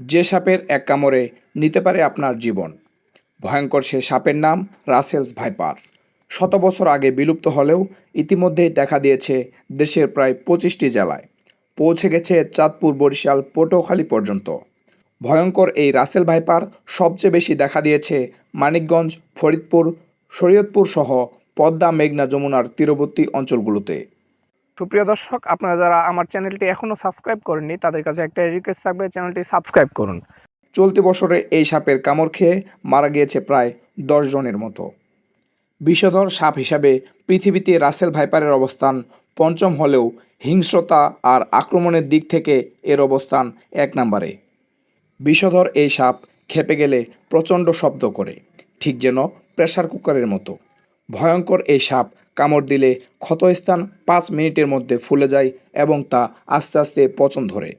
যে সাপের এক কামড়ে নিতে পারে আপনার জীবন। ভয়ঙ্কর সে সাপের নাম রাসেলস ভাইপার। শত বছর আগে বিলুপ্ত হলেও ইতিমধ্যেই দেখা দিয়েছে দেশের প্রায় পঁচিশটি জেলায়। পৌঁছে গেছে চাঁদপুর বরিশাল পটুয়াখালী পর্যন্ত। ভয়ঙ্কর এই রাসেল ভাইপার সবচেয়ে বেশি দেখা দিয়েছে মানিকগঞ্জ, ফরিদপুর, শরীয়তপুর সহ পদ্মা, মেঘনা, যমুনার তীরবর্তী অঞ্চলগুলোতে। সুপ্রিয় দর্শক, আপনারা যারা আমার চ্যানেলটি এখনও সাবস্ক্রাইব করেননি, তাদের কাছে একটা রিকোয়েস্ট থাকবে, চ্যানেলটি সাবস্ক্রাইব করুন। চলতি বছরে এই সাপের কামড় খেয়ে মারা গিয়েছে প্রায় দশ জনের মতো। বিষধর সাপ হিসাবে পৃথিবীতে রাসেল ভাইপারের অবস্থান পঞ্চম হলেও হিংস্রতা আর আক্রমণের দিক থেকে এর অবস্থান এক নম্বরে। বিষধর এই সাপ খেপে গেলে প্রচণ্ড শব্দ করে, ঠিক যেন প্রেসার কুকারের মতো। ভয়ঙ্কর এই সাপ কামড় দিলে ক্ষতস্থান পাঁচ মিনিটের মধ্যে ফুলে যায় এবং তা আস্তে আস্তে পচন ধরে।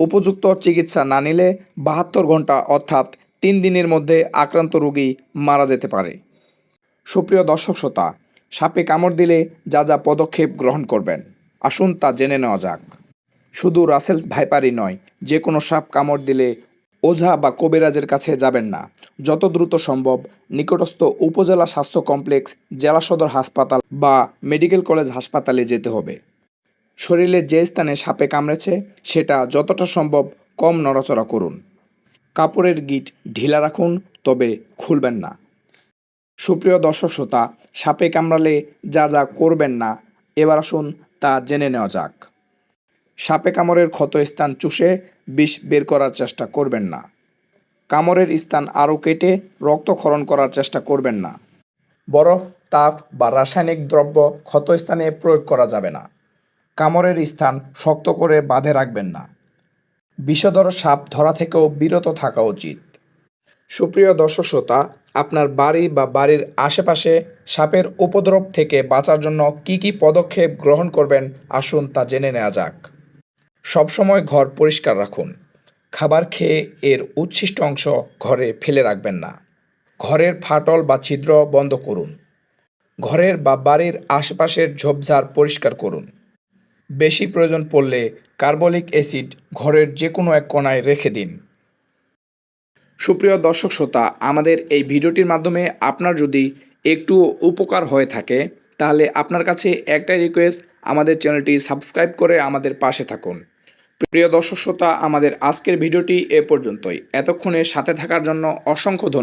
উপযুক্ত চিকিৎসা না নিলে বাহাত্তর ঘণ্টা অর্থাৎ তিন দিনের মধ্যে আক্রান্ত রোগী মারা যেতে পারে। সুপ্রিয় দর্শক শ্রোতা, সাপে কামড় দিলে যা যা পদক্ষেপ গ্রহণ করবেন, আসুন তা জেনে নেওয়া যাক। শুধু রাসেলস ভাইপারই নয়, যে কোনো সাপ কামড় দিলে ওঝা বা কবিরাজের কাছে যাবেন না। যত দ্রুত সম্ভব নিকটস্থ উপজেলা স্বাস্থ্য কমপ্লেক্স, জেলা সদর হাসপাতাল বা মেডিকেল কলেজ হাসপাতালে যেতে হবে। শরীরে যে স্থানে সাপে কামড়েছে, সেটা যতটা সম্ভব কম নড়াচড়া করুন। কাপড়ের গিট ঢিলা রাখুন, তবে খুলবেন না। সুপ্রিয় দর্শক শ্রোতা, সাপে কামড়ালে যা যা করবেন না, এবার আসুন তা জেনে নেওয়া যাক। সাপে কামড়ের ক্ষত স্থান চুষে বিষ বের করার চেষ্টা করবেন না। কামড়ের স্থান আরও কেটে রক্তক্ষরণ করার চেষ্টা করবেন না। বরফ, তাপ বা রাসায়নিক দ্রব্য ক্ষতস্থানে প্রয়োগ করা যাবে না। কামড়ের স্থান শক্ত করে বাঁধে রাখবেন না। বিষধর সাপ ধরা থেকেও বিরত থাকা উচিত। সুপ্রিয় দর্শক শ্রোতা, আপনার বাড়ি বা বাড়ির আশেপাশে সাপের উপদ্রব থেকে বাঁচার জন্য কি কি পদক্ষেপ গ্রহণ করবেন আসুন তা জেনে নেওয়া যাক। সবসময় ঘর পরিষ্কার রাখুন। খাবার খেয়ে এর উচ্ছিষ্ট অংশ ঘরে ফেলে রাখবেন না। ঘরের ফাটল বা ছিদ্র বন্ধ করুন। ঘরের বা বাড়ির আশেপাশের ঝোপঝাড় পরিষ্কার করুন। বেশি প্রয়োজন পড়লে কার্বলিক অ্যাসিড ঘরের যে কোনো এক কোণায় রেখে দিন। সুপ্রিয় দর্শক শ্রোতা, আমাদের এই ভিডিওটির মাধ্যমে আপনার যদি একটু উপকার হয়ে থাকে, তাহলে আপনার কাছে একটাই রিকোয়েস্ট আমাদের চ্যানেলটি সাবস্ক্রাইব করে আমাদের পাশে থাকুন। প্রিয় দর্শক শ্রোতা আমাদের আজকের ভিডিওটি এ পর্যন্তই। এতক্ষণে সাথে থাকার জন্য অসংখ্য ধন্যবাদ।